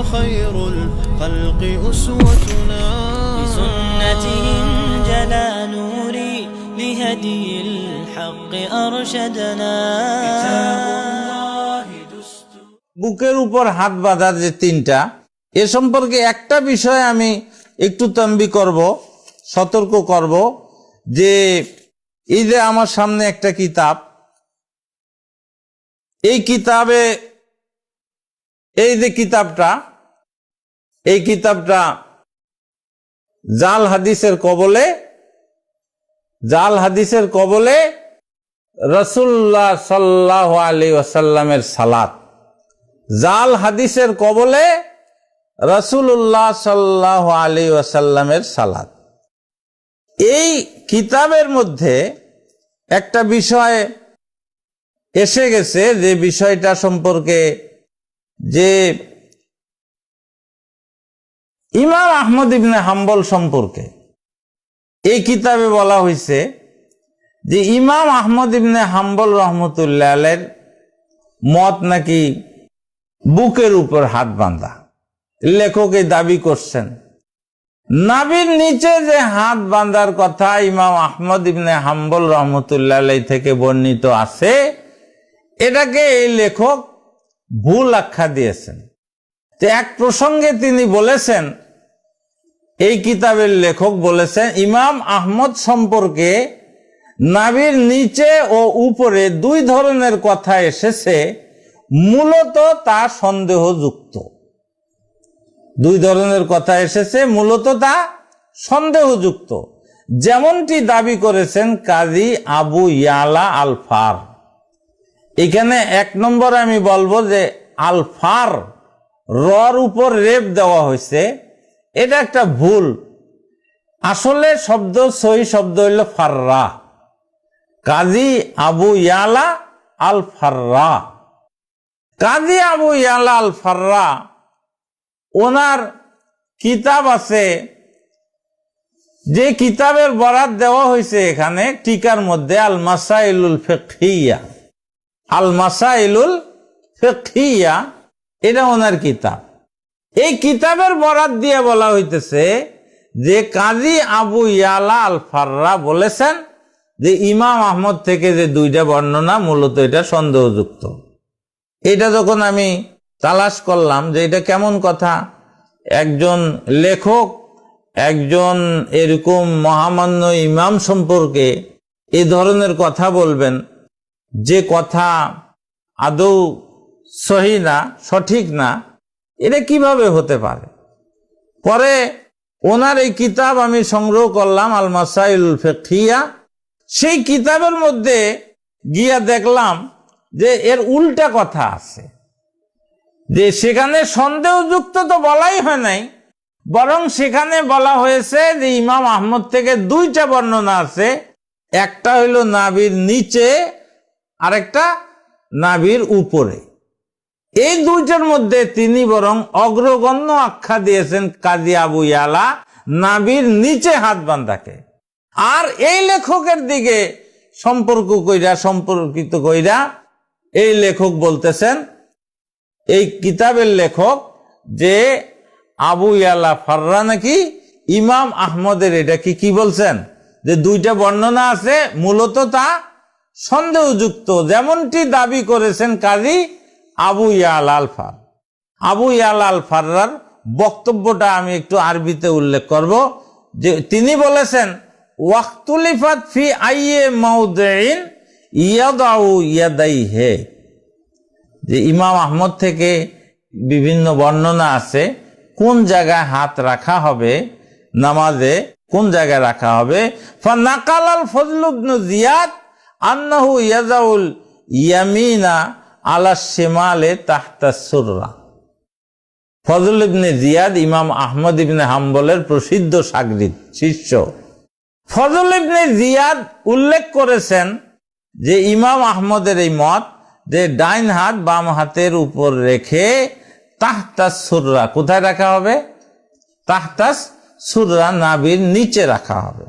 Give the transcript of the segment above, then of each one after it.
وخير الخلق أسوتنا بسنتهم جلا نوري لهدي الحق أرشدنا বুকের উপর হাত বাঁধার যে তিনটা এ সম্পর্কে একটা বিষয় আমি একটু তম্বি করব সতর্ক করব যে এই যে আমার সামনে একটা কিতাব এই কিতাবে এই যে কিতাবটা এই কিতাবটা জাল হাদিসের কবলে, জাল হাদিসের কবলে রসুল্লাহ সাল্লাহ আলী ওয়াসাল্লামের সালাত। জাল হাদিসের কবলে রসুল্লাহ সাল্লাহ আলী ওয়াসাল্লামের সালাত। এই কিতাবের মধ্যে একটা বিষয় এসে গেছে যে বিষয়টা সম্পর্কে যে ইমাম আহমদ ইবনে হাম্বল সম্পর্কে এই কিতাবে বলা হয়েছে যে ইমাম আহমদ ইবনে হাম্বল রহমতুল্লাহ মত নাকি বুকের উপর হাত বাঁধা। লেখক এই দাবি করছেন, নাবির নিচে যে হাত বাঁধার কথা ইমাম আহমদ ইবনে হাম্বল রহমতুল্লাহ থেকে বর্ণিত আছে, এটাকে এই লেখক ভুল আখ্যা দিয়েছেন। এক প্রসঙ্গে তিনি বলেছেন এই কিতাবের লেখক বলেছেন, ইমাম আহমদ সম্পর্কে নাবির নিচে ও উপরে দুই ধরনের কথা এসেছে, মূলত তা সন্দেহযুক্ত। দুই ধরনের কথা এসেছে, মূলত তা সন্দেহযুক্ত। যেমনটি দাবি করেছেন কাজী আবু ইয়ালা আলফার। এখানে এক নম্বর আমি বলব যে, আলফার রর উপর রেপ দেওয়া হয়েছে। এটা একটা ভুল। আসলে শব্দ সহি শব্দ হইল ফাররা। কাজী আবু ইয়ালা আল ফাররা কাজী আবু ইয়ালা আল ফাররা ওনার কিতাব আছে। যে কিতাবের বরাত দেওয়া হয়েছে এখানে টিকার মধ্যে আল মাসাইলুল ফেকিয়া আল মাসাইলুল ফেকিয়া এটা ওনার কিতাব। এই কিতাবের বরাত দিয়ে বলা হইতেছে যে কাজী আবু ইয়ালা আল ফাররা বলেছেন যে ইমাম আহমদ থেকে যে দুইটা বর্ণনা মূলত এটা সন্দেহযুক্ত। এটা যখন আমি তালাশ করলাম যে এটা কেমন কথা, একজন লেখক, একজন এরকম মহামান্য ইমাম সম্পর্কে এ ধরনের কথা বলবেন, যে কথা আদৌ সহি না, সঠিক না এটা কীভাবে হতে পারে? পরে ওনার এই কিতাব আমি সংগ্রহ করলাম আল মাসাইল ফেকিয়া সেই কিতাবের মধ্যে গিয়া দেখলাম যে এর উল্টা কথা আছে। যে সেখানে সন্দেহযুক্ত তো বলাই হয় নাই, বরং সেখানে বলা হয়েছে যে ইমাম আহমদ থেকে দুইটা বর্ণনা আছে। একটা হইল নাবির নিচে, আরেকটা নাবির উপরে। এই দুইটার মধ্যে তিনি বরং অগ্রগণ্য আখ্যা দিয়েছেন কাজী আবু ইয়ালা নাবির নিচে হাত বান্ধাকে। আর এই লেখকের দিকে সম্পর্ক কইরা, সম্পর্কিত কইরা এই লেখক বলতেছেন, এই কিতাবের লেখক যে আবু ইয়ালা ফাররা নাকি ইমাম আহমদের, এটা কি কি বলছেন? যে দুইটা বর্ণনা আছে, মূলত তা সন্দেহযুক্ত। যেমনটি দাবি করেছেন কাজী আবু ইয়াল আলফার। আবু ইয়াল আল ফাররার বক্তব্যটা আমি একটু আরবিতে উল্লেখ করব। যে তিনি বলেছেন, ওয়াক্তুলিফাত ফি আইয়ে মাউদ্দিন ইয়াদাউ ইয়াদাই হে যে ইমাম আহমদ থেকে বিভিন্ন বর্ণনা আছে, কোন জায়গায় হাত রাখা হবে, নামাজে কোন জায়গায় রাখা হবে। ফানাকাল ফজলুবনু জিয়াদ আন্নাহু ইয়াজাউল ইয়ামিনা আলা শেমালে তাহতা সুররা। ফজল ইবনে জিয়াদ ইমাম আহমদ ইবনে হাম্বলের প্রসিদ্ধ সাগরিদ, শিষ্য। ফজল ইবনে জিয়াদ উল্লেখ করেছেন যে ইমাম আহমদের এই মত যে ডাইন হাত বাম হাতের উপর রেখে তাহতাস সুররা কোথায় রাখা হবে? তাহতাস সুররা নাবির নিচে রাখা হবে।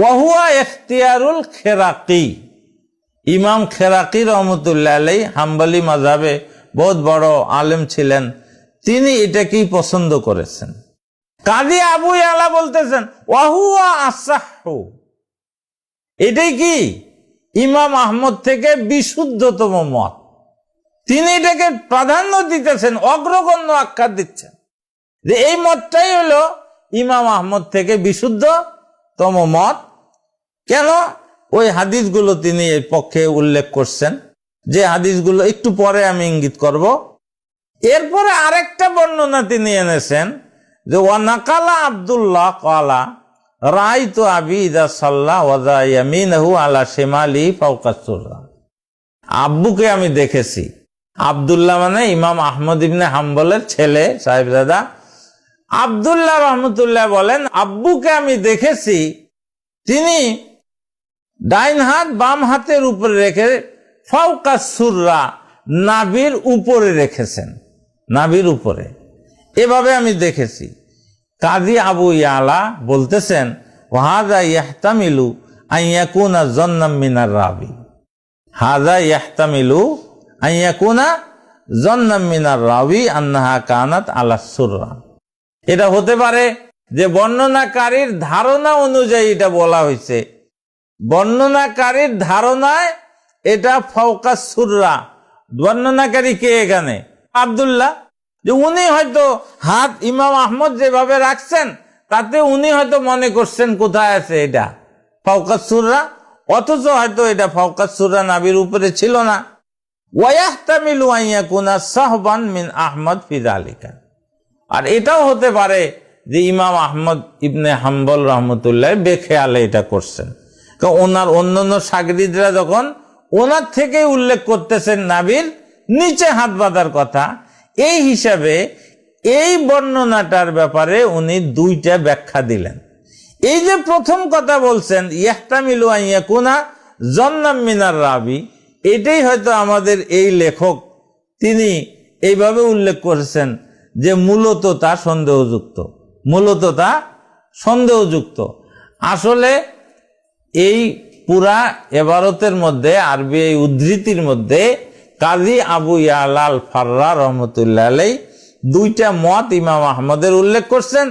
ওয়াহুয়া এখতিয়ারুল খেরাকি। ইমাম খেরাকি রহমতুল্লাহ আলাই হাম্বলি মাজাবে বহুত বড় আলেম ছিলেন। তিনি এটাকেই পছন্দ করেছেন? কাজী আবু আলা বলতেছেন, ওয়াহুয়া আসাহু। এটাই কি? ইমাম আহমদ থেকে বিশুদ্ধতম মত। তিনি এটাকে প্রাধান্য দিতেছেন, অগ্রগণ্য আখ্যা দিচ্ছেন। যে এই মতটাই হলো ইমাম আহমদ থেকে বিশুদ্ধতম মত। কেন? ওই হাদিসগুলো তিনি এর পক্ষে উল্লেখ করছেন। যে হাদিসগুলো একটু পরে আমি ইঙ্গিত করব। এরপরে আরেকটা বর্ণনা তিনি এনেছেন যে, ওয়ানাকালা আব্দুল্লাহ কালা রাই তো আবি ইদা সাল্লাহ ইয়ামিনহু আলা শেমালি ফাউকাসুররা আব্বুকে আমি দেখেছি। আব্দুল্লাহ মানে ইমাম আহমদ ইবনে হাম্বলের ছেলে, সাহেবজাদা। আব্দুল্লাহ রহমতুল্লাহ বলেন, আব্বুকে আমি দেখেছি, তিনি ডাইন হাত বাম হাতের উপরে রেখে ফাউকা সুররা নাভির উপরে রেখেছেন। নাভির উপরে। এভাবে আমি দেখেছি। কাজী আবু ইয়ালা বলতেছেন ওয়াহাদা ইয়াহতামিলু আইয়াকুনা জন্নাম মিনার রাবি। হাজা ইয়াহতামিলু আইয়াকুনা জন্নাম মিনার রাবি আন্নাহা কানাত আলা সুররা। এটা হতে পারে যে বর্ণনাকারীর ধারণা অনুযায়ী এটা বলা হয়েছে। বর্ণনাকারীর ধারণায় এটা ফৌকা সুররা। বর্ণনাকারী কে এখানে? আবদুল্লাহ। যে উনি হয়তো হাত ইমাম আহমদ যেভাবে রাখছেন, তাতে উনি হয়তো মনে করছেন কোথায় আছে এটা। ফৌকা সুররা, অথচ হয়তো এটা ফৌকা সুররা নাবির উপরে ছিল না। মিন আহমদ ফিদালিকা আর এটাও হতে পারে যে ইমাম আহমদ ইবনে হাম্বল রহমতুল্লাহ বেখেয়ালে এটা করছেন। ওনার অন্যান্য সাগরিদরা যখন ওনার থেকে উল্লেখ করতেছেন নাবির নিচে হাত বাঁধার কথা। এই হিসাবে এই বর্ণনাটার ব্যাপারে উনি দুইটা ব্যাখ্যা দিলেন। এই যে প্রথম কথা বলছেন, ইয়াহতামিলু আইয়াকুনা জন্নাম মিনার রাবি, এটাই হয়তো আমাদের এই লেখক তিনি এইভাবে উল্লেখ করেছেন যে মূলত তা সন্দেহযুক্ত, মূলত তা সন্দেহযুক্ত। আসলে এই পুরা এবারতের মধ্যে, আরবি এই উদ্ধৃতির মধ্যে, কাজী আবু ইয়ালাল ফার্রা রহমতুল্লাহ আলাই দুইটা মত ইমাম আহমদের উল্লেখ করছেন।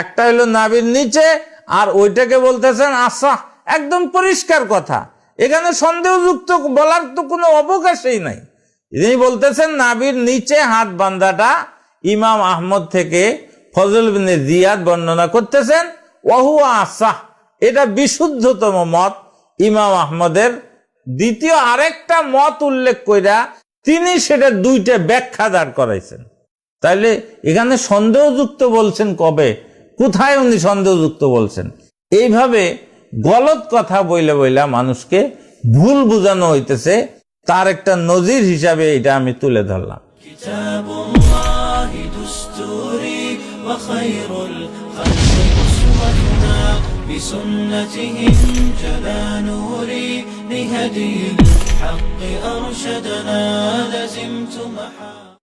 একটা হলো নাবির নিচে, আর ওইটাকে বলতেছেন আশা একদম পরিষ্কার কথা। এখানে সন্দেহযুক্ত বলার তো কোনো অবকাশই নাই। তিনি বলতেছেন, নাবির নিচে হাত বান্ধাটা ইমাম আহমদ থেকে ফজল বিন জিয়াদ বর্ণনা করতেছেন। ওহুয়া আসাহ। এটা বিশুদ্ধতম মত ইমাম আহমদের দ্বিতীয় আরেকটা মত উল্লেখ কইরা তিনি সেটা দুইটা ব্যাখ্যা দাঁড় করাইছেন তাইলে এখানে সন্দেহযুক্ত বলছেন কবে কোথায় উনি সন্দেহযুক্ত বলছেন এইভাবে গলত কথা বইলে বইলা মানুষকে ভুল বোঝানো হইতেছে তার একটা নজির হিসাবে এটা আমি তুলে ধরলাম كتاب الله دستوري وخير الخلق أسوتنا بسنته جلا نوري لهدي الحق أرشدنا لزمت محا